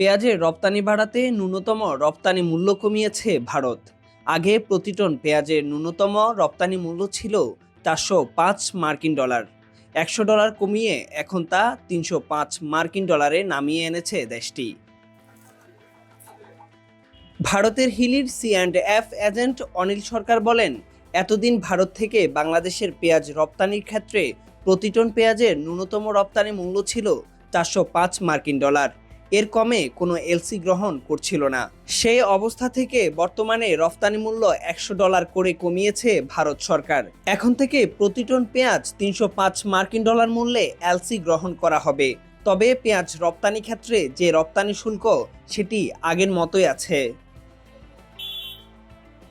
পেঁয়াজের রপ্তানি বাড়াতে ন্যূনতম রপ্তানি মূল্য কমিয়েছে ভারত। আগে প্রতি টন পেঁয়াজের ন্যূনতম রপ্তানি মূল্য ছিল চারশো পাঁচ মার্কিন ডলার। একশো ডলার কমিয়ে এখন তা তিনশো পাঁচ মার্কিন ডলারে নামিয়ে এনেছে দেশটি। ভারতের হিলির C and F agent Anil Sarkar বলেন, এতদিন ভারত থেকে বাংলাদেশের পেঁয়াজ রপ্তানির ক্ষেত্রে প্রতি টন পেঁয়াজের ন্যূনতম রপ্তানি মূল্য ছিল চারশো পাঁচ মার্কিন ডলার। এর কমে কোনো এলসি গ্রহণ করছিল না। সেই অবস্থা থেকে বর্তমানে রফতানি মূল্য একশো ডলার করে কমিয়েছে ভারত সরকার। এখন থেকে প্রতি টন পেঁয়াজ তিনশো পাঁচ মার্কিন ডলার মূল্যে এলসি গ্রহণ করা হবে। তবে পেঁয়াজ রপ্তানি ক্ষেত্রে যে রপ্তানি শুল্ক, সেটি আগের মতোই আছে।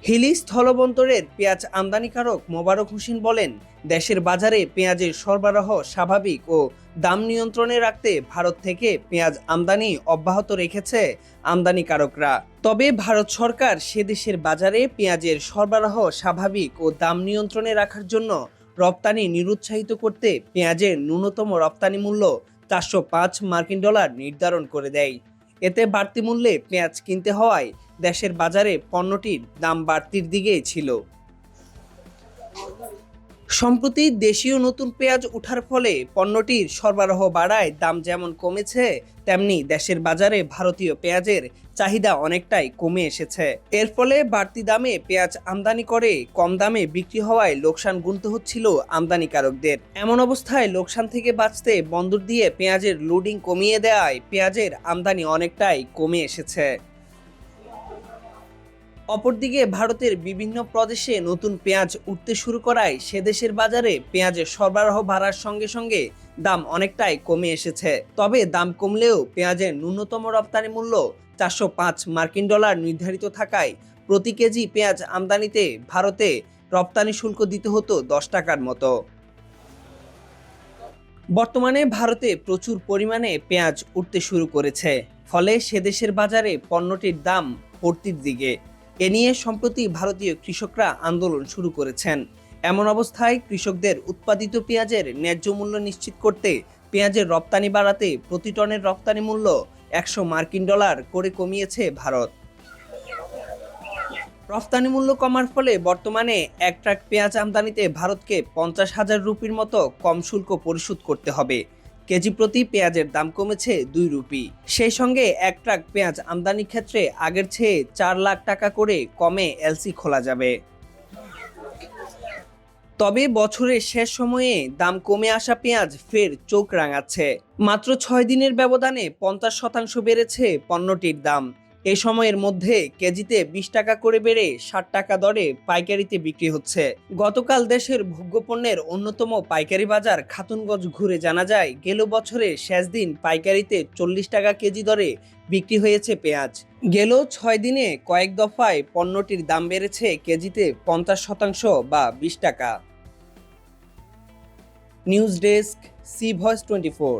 হিলি স্থলবন্দরের পেঁয়াজ আমদানিকারক মোবারক হোসেন বলেন, দেশের বাজারে পেঁয়াজের সরবরাহ স্বাভাবিক ও দাম নিয়ন্ত্রণে রাখতে ভারত থেকে পেঁয়াজ আমদানি অব্যাহত রেখেছে আমদানিকারকরা। তবে ভারত সরকার সে দেশের বাজারে পেঁয়াজের সরবরাহ স্বাভাবিক ও দাম নিয়ন্ত্রণে রাখার জন্য রপ্তানি নিরুৎসাহিত করতে পেঁয়াজের ন্যূনতম রপ্তানি মূল্য চারশো পাঁচ মার্কিন ডলার নির্ধারণ করে দেয়। এতে বাড়তি মূল্যে পেঁয়াজ কিনতে হওয়ায় দেশের বাজারে পণ্যটির দাম বাড়তির দিকেই ছিল। সম্প্রতি দেশীয় নতুন পেঁয়াজ ওঠার ফলে পণ্যটির সরবরাহ বাড়ায়, দাম যেমন কমেছে, তেমনি দেশের বাজারে ভারতীয় পেঁয়াজের চাহিদা অনেকটাই কমে এসেছে। এর ফলে বাড়তি দামে পেঁয়াজ আমদানি করে, কম দামে বিক্রি হওয়ায় লোকসান গুনতে হচ্ছিল আমদানিকারকদের। এমন অবস্থায় লোকসান থেকে বাঁচতে বন্দর দিয়ে পেঁয়াজের লোডিং কমিয়ে দেওয়ায় পেঁয়াজের আমদানি অনেকটাই কমে এসেছে। অপরদিকে ভারতের বিভিন্ন প্রদেশে নতুন পেঁয়াজ উঠতে শুরু করায় সে দেশের বাজারে পেঁয়াজের সরবরাহ বাড়ার সঙ্গে সঙ্গে দাম অনেকটাই কমে এসেছে। তবে দাম কমলেও পেঁয়াজের ন্যূনতম রপ্তানি মূল্য চারশো পাঁচ মার্কিন ডলার নির্ধারিত থাকায় প্রতি কেজি পেঁয়াজ আমদানিতে ভারতে রপ্তানি শুল্ক দিতে হতো দশ টাকার মতো। বর্তমানে ভারতে প্রচুর পরিমাণে পেঁয়াজ উঠতে শুরু করেছে। ফলে সে দেশের বাজারে পণ্যটির দাম ভর্তির দিকে। এ নিয়ে সম্প্রতি ভারতীয় কৃষকরা আন্দোলন শুরু করেছেন। এমন অবস্থায় কৃষকদের উৎপাদিত পেঁয়াজের ন্যায্য মূল্য নিশ্চিত করতে পেঁয়াজের রপ্তানি বাড়াতে প্রতি টনের রপ্তানি মূল্য একশো মার্কিন ডলার করে কমিয়েছে ভারত। রফতানি মূল্য কমার ফলে বর্তমানে এক ট্রাক পেঁয়াজ আমদানিতে ভারতকে পঞ্চাশ হাজার রুপির মতো কম শুল্ক পরিশোধ করতে হবে। কেজি প্রতি পেঁয়াজের দাম কমেছে দুই রুপি। সেই সঙ্গে এক ট্রাক পেঁয়াজ আমদানি ক্ষেত্রে আগের চেয়ে চার লাখ টাকা করে কমে এলসি খোলা যাবে। তবে বছরের শেষ সময়ে দাম কমে আসা পেঁয়াজ ফের চোখ রাঙাচ্ছে। মাত্র ছয় দিনের ব্যবধানে পঞ্চাশ শতাংশ বেড়েছে পণ্যটির দাম। এ সময়ের মধ্যে কেজিতে বিশ টাকা করে বেড়ে ষাট টাকা দরে পাইকারিতে বিক্রি হচ্ছে। গতকাল দেশের ভোগ্যপণ্যের অন্যতম পাইকারি বাজার খাতুনগঞ্জ ঘুরে জানা যায়, গেল বছরের শেষ দিন পাইকারিতে চল্লিশ টাকা কেজি দরে বিক্রি হয়েছে পেঁয়াজ। গেল ছয় দিনে কয়েক দফায় পণ্যটির দাম বেড়েছে কেজিতে পঞ্চাশ শতাংশ বা বিশ টাকা। News desk, C voice twenty four.